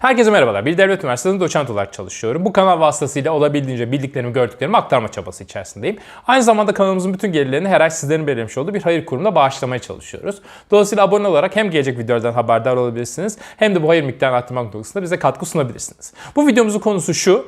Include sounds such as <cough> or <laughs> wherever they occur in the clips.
Herkese merhabalar. Bir devlet üniversitesinde doçent olarak çalışıyorum. Bu kanal vasıtasıyla olabildiğince bildiklerimi, gördüklerimi aktarma çabası içerisindeyim. Aynı zamanda kanalımızın bütün gelirlerini her ay sizlerin belirlemiş olduğu bir hayır kurumuna bağışlamaya çalışıyoruz. Dolayısıyla abone olarak hem gelecek videolardan haberdar olabilirsiniz hem de bu hayır miktarını arttırmak noktasında bize katkı sunabilirsiniz. Bu videomuzun konusu şu.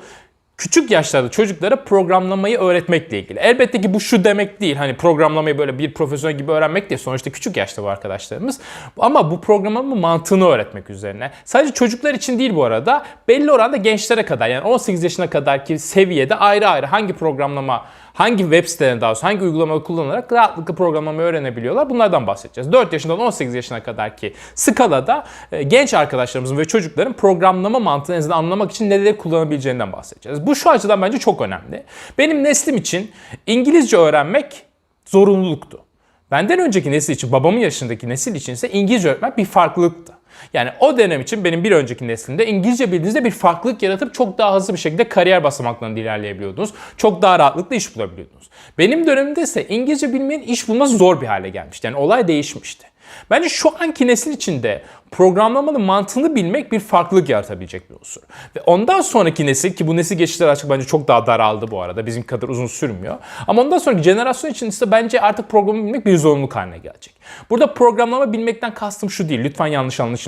Küçük yaşlarda çocuklara programlamayı öğretmekle ilgili. Elbette ki bu şu demek değil. Hani programlamayı böyle bir profesyonel gibi öğrenmek değil. Sonuçta küçük yaşta bu arkadaşlarımız. Ama bu programlama mantığını öğretmek üzerine. Sadece çocuklar için değil bu arada. Belli oranda gençlere kadar yani 18 yaşına kadarki seviyede ayrı ayrı hangi programlama hangi web sitelerinde daha doğrusu hangi uygulamaları kullanarak rahatlıkla programlamayı öğrenebiliyorlar. Bunlardan bahsedeceğiz. 4 yaşından 18 yaşına kadarki skalada e, genç arkadaşlarımızın ve çocukların programlama mantığını en azından anlamak için neleri kullanabileceğinden bahsedeceğiz. Bu şu açıdan bence çok önemli. Benim neslim için İngilizce öğrenmek zorunluluktu. Benden önceki nesil için, babamın yaşındaki nesil için ise İngilizce öğretmek bir farklılıktı. Yani o dönem için benim bir önceki neslimde İngilizce bildiğinizde bir farklılık yaratıp çok daha hızlı bir şekilde kariyer basamaklarında ilerleyebiliyordunuz. Çok daha rahatlıkla iş bulabiliyordunuz. Benim dönemimde ise İngilizce bilmeyen iş bulması zor bir hale gelmişti. Yani olay değişmişti. Bence şu anki nesil içinde programlamanın mantığını bilmek bir farklılık yaratabilecek bir unsur. Ve ondan sonraki nesil ki bu nesil geçişler açık bence çok daha daraldı bu arada. Bizim kadar uzun sürmüyor. Ama ondan sonraki jenerasyon için ise bence artık programı bilmek bir zorunluluk haline gelecek. Burada programlama bilmekten kastım şu değil. Lütfen yanlış anlaşılmasın.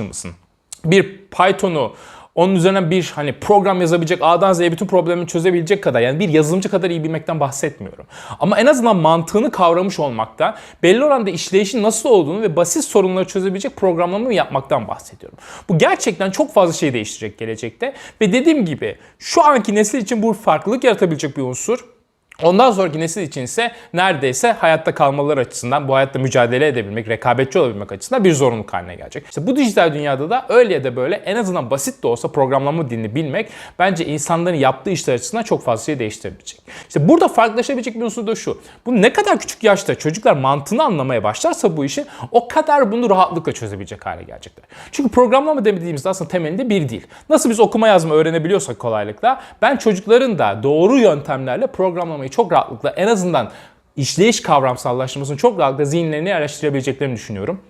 Bir Python'u onun üzerine bir hani program yazabilecek, A'dan Z'ye bütün problemi çözebilecek kadar yani bir yazılımcı kadar iyi bilmekten bahsetmiyorum. Ama en azından mantığını kavramış olmaktan, belli oranda işleyişin nasıl olduğunu ve basit sorunları çözebilecek programlama yapmaktan bahsediyorum. Bu gerçekten çok fazla şey değiştirecek gelecekte ve dediğim gibi şu anki nesil için bu farklılık yaratabilecek bir unsur. Ondan sonraki nesil için ise neredeyse hayatta kalmaları açısından, bu hayatta mücadele edebilmek, rekabetçi olabilmek açısından bir zorunluluk haline gelecek. İşte bu dijital dünyada da öyle ya da böyle en azından basit de olsa programlama dilini bilmek bence insanların yaptığı işler açısından çok fazla şey değiştirebilecek. İşte burada farklılaşabilecek bir unsur da şu. Bu ne kadar küçük yaşta çocuklar mantığını anlamaya başlarsa bu işin o kadar bunu rahatlıkla çözebilecek hale gelecekler. Çünkü programlama dediğimizde aslında temelinde bir değil. Nasıl biz okuma yazma öğrenebiliyorsak kolaylıkla ben çocukların da doğru yöntemlerle programlamayı çok rahatlıkla en azından işleyiş kavramsallaştırmasını çok rahatlıkla zihinlerine yerleştirebileceklerini düşünüyorum.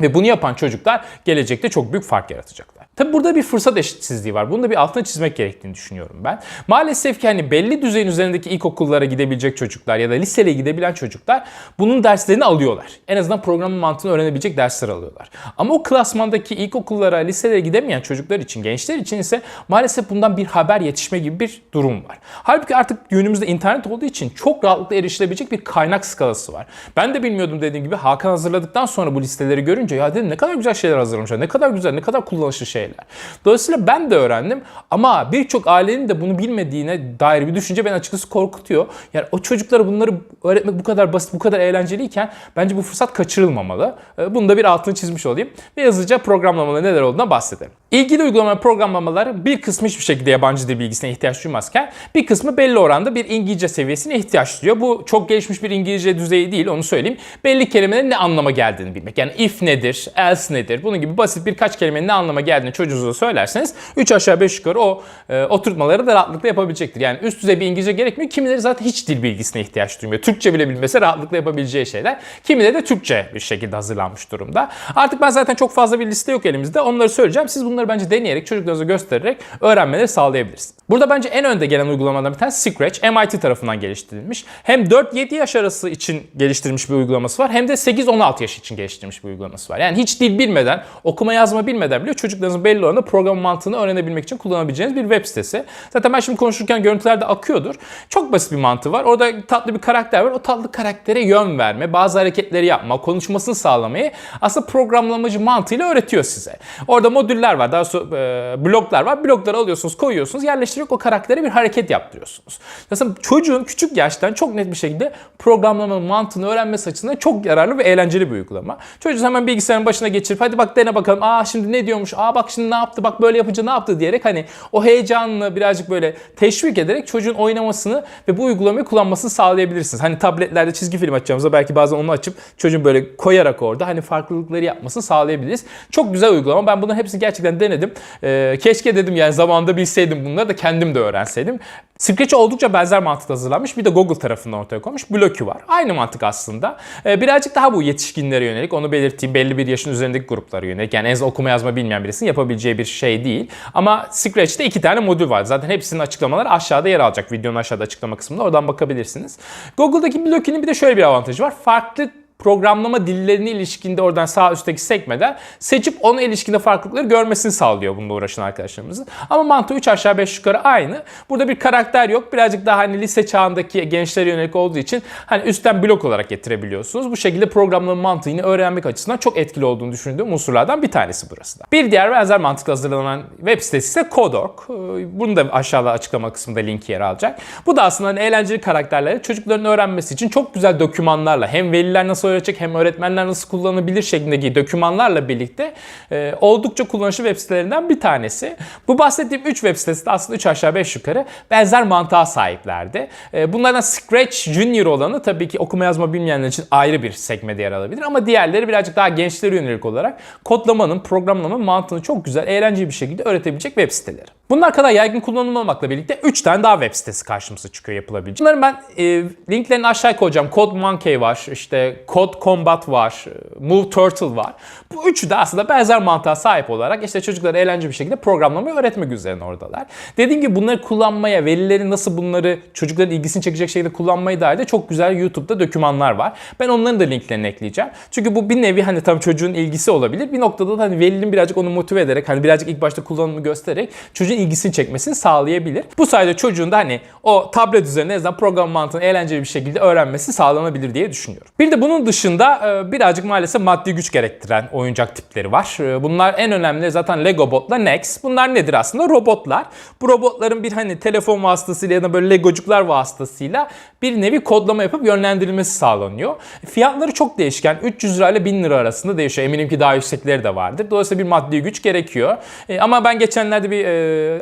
Ve bunu yapan çocuklar gelecekte çok büyük fark yaratacaklar. Tabi burada bir fırsat eşitsizliği var. Bunu da bir altına çizmek gerektiğini düşünüyorum ben. Maalesef ki hani belli düzeyin üzerindeki ilkokullara gidebilecek çocuklar ya da liseye gidebilen çocuklar bunun derslerini alıyorlar. En azından programın mantığını öğrenebilecek dersler alıyorlar. Ama o klasmandaki ilkokullara, liselere gidemeyen çocuklar için, gençler için ise maalesef bundan bir haber yetişme gibi bir durum var. Halbuki artık günümüzde internet olduğu için çok rahatlıkla erişilebilecek bir kaynak skalası var. Ben de bilmiyordum dediğim gibi Hakan hazırladıktan sonra bu listeleri görünce ya dedim ne kadar güzel şeyler hazırlamışlar, ne kadar güzel, ne kadar kullanışlı şeyler. Dolayısıyla ben de öğrendim ama birçok ailenin de bunu bilmediğine dair bir düşünce beni açıkçası korkutuyor. Yani o çocuklara bunları öğretmek bu kadar basit, bu kadar eğlenceliyken bence bu fırsat kaçırılmamalı. Ee, Bunu da bir altını çizmiş olayım ve hızlıca programlamaların neler olduğuna bahsedelim. İlgili uygulama programlamalar bir kısmı hiçbir şekilde yabancı dil bilgisine ihtiyaç duymazken bir kısmı belli oranda bir İngilizce seviyesine ihtiyaç duyuyor. Bu çok gelişmiş bir İngilizce düzeyi değil onu söyleyeyim. Belli kelimelerin ne anlama geldiğini bilmek. Yani if nedir, else nedir bunun gibi basit birkaç kelimenin ne anlama geldiğini çocuğunuza söylerseniz 3 aşağı 5 yukarı o e, oturtmaları da rahatlıkla yapabilecektir. Yani üst düzey bir İngilizce gerekmiyor. Kimileri zaten hiç dil bilgisine ihtiyaç duymuyor. Türkçe bile bilmese rahatlıkla yapabileceği şeyler. Kimileri de Türkçe bir şekilde hazırlanmış durumda. Artık ben zaten çok fazla bir liste yok elimizde. Onları söyleyeceğim. Siz bunları bence deneyerek çocuklarınıza göstererek öğrenmeleri sağlayabilirsiniz. Burada bence en önde gelen uygulamalardan bir tanesi Scratch. MIT tarafından geliştirilmiş. Hem 4-7 yaş arası için geliştirilmiş bir uygulaması var. Hem de 8-16 yaş için geliştirilmiş bir uygulaması var. Yani hiç dil bilmeden, okuma yazma bilmeden bile çocuklarınızın belli oranda program mantığını öğrenebilmek için kullanabileceğiniz bir web sitesi. Zaten ben şimdi konuşurken görüntülerde akıyordur. Çok basit bir mantığı var. Orada tatlı bir karakter var. O tatlı karaktere yön verme, bazı hareketleri yapma, konuşmasını sağlamayı aslında programlamacı mantığıyla öğretiyor size. Orada modüller var. Daha sonra e, bloklar var. Blokları alıyorsunuz, koyuyorsunuz. Yerleştirerek o karaktere bir hareket yaptırıyorsunuz. Aslında çocuğun küçük yaştan çok net bir şekilde programlamanın mantığını öğrenmesi açısından çok yararlı ve eğlenceli bir uygulama. Çocuğu hemen bilgisayarın başına geçirip hadi bak dene bakalım. Aa şimdi ne diyormuş? Aa bak şimdi ne yaptı? Bak böyle yapınca ne yaptı diyerek hani o heyecanını birazcık böyle teşvik ederek çocuğun oynamasını ve bu uygulamayı kullanmasını sağlayabilirsiniz. Hani tabletlerde çizgi film açacağımızda belki bazen onu açıp çocuğun böyle koyarak orada hani farklılıkları yapmasını sağlayabiliriz. Çok güzel uygulama. Ben bunların hepsini gerçekten denedim. Ee, keşke dedim yani zamanında bilseydim bunları da kendim de öğrenseydim. Scratch oldukça benzer mantıkla hazırlanmış. Bir de Google tarafından ortaya konmuş Blocky var. Aynı mantık aslında. Ee, birazcık daha bu yetişkinlere yönelik. Onu belirttiğim belli bir yaşın üzerindeki gruplara yönelik. Yani en azından okuma yazma bilmeyen birisinin yapabileceği bir şey değil. Ama Scratch'te iki tane modül var. Zaten hepsinin açıklamaları aşağıda yer alacak. Videonun aşağıda açıklama kısmında oradan bakabilirsiniz. Google'daki Blocky'nin bir de şöyle bir avantajı var. Farklı programlama dillerine ilişkinde oradan sağ üstteki sekmeden seçip ona ilişkinde farklılıkları görmesini sağlıyor bununla uğraşan arkadaşlarımızın. Ama mantığı 3 aşağı 5 yukarı aynı. Burada bir karakter yok. Birazcık daha hani lise çağındaki gençlere yönelik olduğu için hani üstten blok olarak getirebiliyorsunuz. Bu şekilde programlama mantığını öğrenmek açısından çok etkili olduğunu düşündüğüm unsurlardan bir tanesi burası da. Bir diğer benzer mantıkla hazırlanan web sitesi ise Codorg. Ee, Bunu da aşağıda açıklama kısmında linki yer alacak. Bu da aslında hani eğlenceli karakterleri çocukların öğrenmesi için çok güzel dokümanlarla hem veliler nasıl öğretecek hem öğretmenler nasıl kullanabilir şeklindeki dokümanlarla birlikte e, oldukça kullanışlı web sitelerinden bir tanesi. Bu bahsettiğim 3 web sitesi de aslında 3 aşağı 5 yukarı benzer mantığa sahiplerdi. E, bunlardan Scratch Junior olanı tabii ki okuma yazma bilmeyenler için ayrı bir sekmede yer alabilir ama diğerleri birazcık daha gençlere yönelik olarak kodlamanın, programlamanın mantığını çok güzel, eğlenceli bir şekilde öğretebilecek web siteleri. Bunlar kadar yaygın kullanılmamakla birlikte 3 tane daha web sitesi karşımıza çıkıyor yapılabilecek. Bunların ben e, linklerini aşağıya koyacağım. Code Monkey var, işte Code Combat var, Move Turtle var. Bu üçü de aslında benzer mantığa sahip olarak işte çocuklara eğlenceli bir şekilde programlamayı öğretmek üzerine oradalar. Dediğim gibi bunları kullanmaya, velilerin nasıl bunları çocukların ilgisini çekecek şekilde kullanmayı dair de çok güzel YouTube'da dokümanlar var. Ben onların da linklerini ekleyeceğim. Çünkü bu bir nevi hani tam çocuğun ilgisi olabilir. Bir noktada da hani velinin birazcık onu motive ederek hani birazcık ilk başta kullanımı göstererek çocuğun ilgisini çekmesini sağlayabilir. Bu sayede çocuğun da hani o tablet üzerine en azından program mantığını eğlenceli bir şekilde öğrenmesi sağlanabilir diye düşünüyorum. Bir de bunun dışında e, birazcık maalesef maddi güç gerektiren oyuncak tipleri var. E, Bunlar en önemlileri zaten Lego Bot'la Nex. Bunlar nedir aslında? Robotlar. Bu robotların bir hani telefon vasıtasıyla ya da böyle Legocuklar vasıtasıyla bir nevi kodlama yapıp yönlendirilmesi sağlanıyor. Fiyatları çok değişken. 300 lira ile 1000 lira arasında değişiyor. Eminim ki daha yüksekleri de vardır. Dolayısıyla bir maddi güç gerekiyor. E, ama ben geçenlerde bir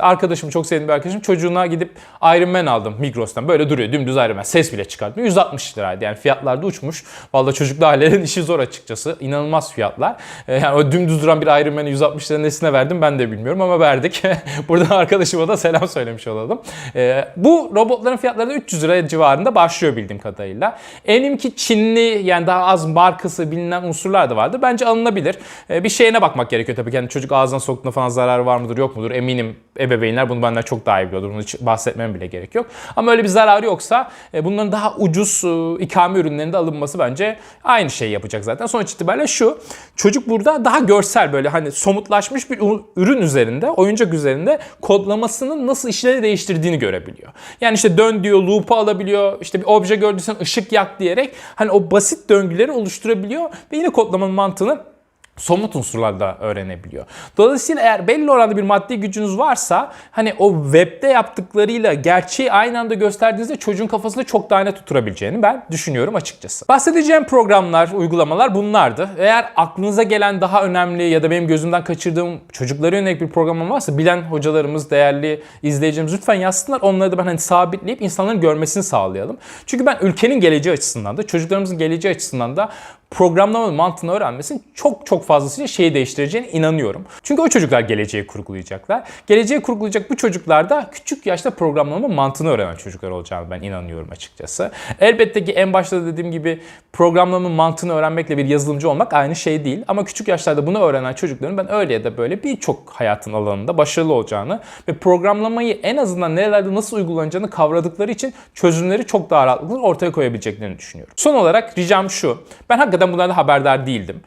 arkadaşım, çok sevdiğim bir arkadaşım çocuğuna gidip Iron Man aldım Migros'tan. Böyle duruyor dümdüz Iron Man. Ses bile çıkartmıyor. 160 liraydı yani fiyatlar da uçmuş. Vallahi çocuklu ailelerin <laughs> işi zor açıkçası. İnanılmaz fiyatlar. E, yani o dümdüz duran bir Iron Man'i 160 lira nesine verdim ben de bilmiyorum ama verdik. <laughs> Buradan arkadaşıma da selam söylemiş olalım. E, bu robotların fiyatları da 300 lira civarında başlıyor bildiğim kadarıyla. Eminim ki Çinli yani daha az markası bilinen unsurlar da vardır. Bence alınabilir. E, bir şeyine bakmak gerekiyor tabii. Yani çocuk ağzına soktuğunda falan zarar var mıdır yok mudur eminim ebeveynler bunu benden çok daha iyi biliyordur. Bunu hiç bahsetmem bile gerek yok. Ama öyle bir zararı yoksa e, bunların daha ucuz e, ikame ürünlerinde alınması bence aynı şey yapacak zaten. Sonuç itibariyle şu. Çocuk burada daha görsel böyle hani somutlaşmış bir ürün üzerinde, oyuncak üzerinde kodlamasının nasıl işleri değiştirdiğini görebiliyor. Yani işte dön diyor, loop'u alabiliyor. işte bir obje gördüysen ışık yak diyerek hani o basit döngüleri oluşturabiliyor ve yine kodlamanın mantığını somut unsurlarda öğrenebiliyor. Dolayısıyla eğer belli oranda bir maddi gücünüz varsa hani o webde yaptıklarıyla gerçeği aynı anda gösterdiğinizde çocuğun kafasında çok daha net tuturabileceğini ben düşünüyorum açıkçası. Bahsedeceğim programlar, uygulamalar bunlardı. Eğer aklınıza gelen daha önemli ya da benim gözümden kaçırdığım çocuklara yönelik bir programım varsa bilen hocalarımız, değerli izleyicilerimiz lütfen yazsınlar. Onları da ben hani sabitleyip insanların görmesini sağlayalım. Çünkü ben ülkenin geleceği açısından da çocuklarımızın geleceği açısından da programlama mantığını öğrenmesinin çok çok fazlasıyla şeyi değiştireceğine inanıyorum. Çünkü o çocuklar geleceği kurgulayacaklar. Geleceği kurgulayacak bu çocuklar da küçük yaşta programlama mantığını öğrenen çocuklar olacağını ben inanıyorum açıkçası. Elbette ki en başta dediğim gibi programlama mantığını öğrenmekle bir yazılımcı olmak aynı şey değil. Ama küçük yaşlarda bunu öğrenen çocukların ben öyle ya da böyle birçok hayatın alanında başarılı olacağını ve programlamayı en azından nerelerde nasıl uygulanacağını kavradıkları için çözümleri çok daha rahatlıkla ortaya koyabileceklerini düşünüyorum. Son olarak ricam şu. Ben hakikaten bunlardan haberdar değildim.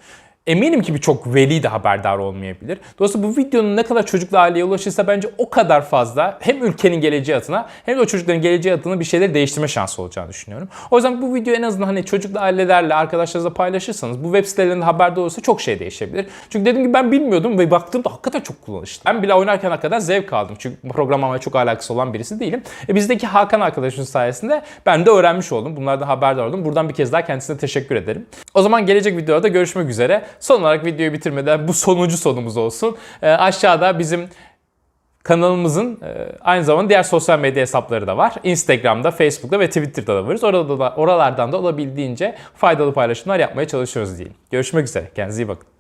Eminim ki birçok veli de haberdar olmayabilir. Dolayısıyla bu videonun ne kadar çocukla aileye ulaşırsa bence o kadar fazla hem ülkenin geleceği adına hem de o çocukların geleceği adına bir şeyleri değiştirme şansı olacağını düşünüyorum. O yüzden bu video en azından hani çocukla ailelerle arkadaşlarınızla paylaşırsanız bu web sitelerinde haberdar olursa çok şey değişebilir. Çünkü dediğim gibi ben bilmiyordum ve baktığımda hakikaten çok kullanışlı. Ben bile oynarken hakikaten zevk aldım. Çünkü programlamaya çok alakası olan birisi değilim. E bizdeki Hakan arkadaşımız sayesinde ben de öğrenmiş oldum. Bunlardan haberdar oldum. Buradan bir kez daha kendisine teşekkür ederim. O zaman gelecek videoda görüşmek üzere. Son olarak videoyu bitirmeden bu sonuncu sonumuz olsun. E, aşağıda bizim kanalımızın e, aynı zamanda diğer sosyal medya hesapları da var. Instagram'da, Facebook'ta ve Twitter'da da varız. Orada da, oralardan da olabildiğince faydalı paylaşımlar yapmaya çalışıyoruz diyeyim. Görüşmek üzere. Kendinize iyi bakın.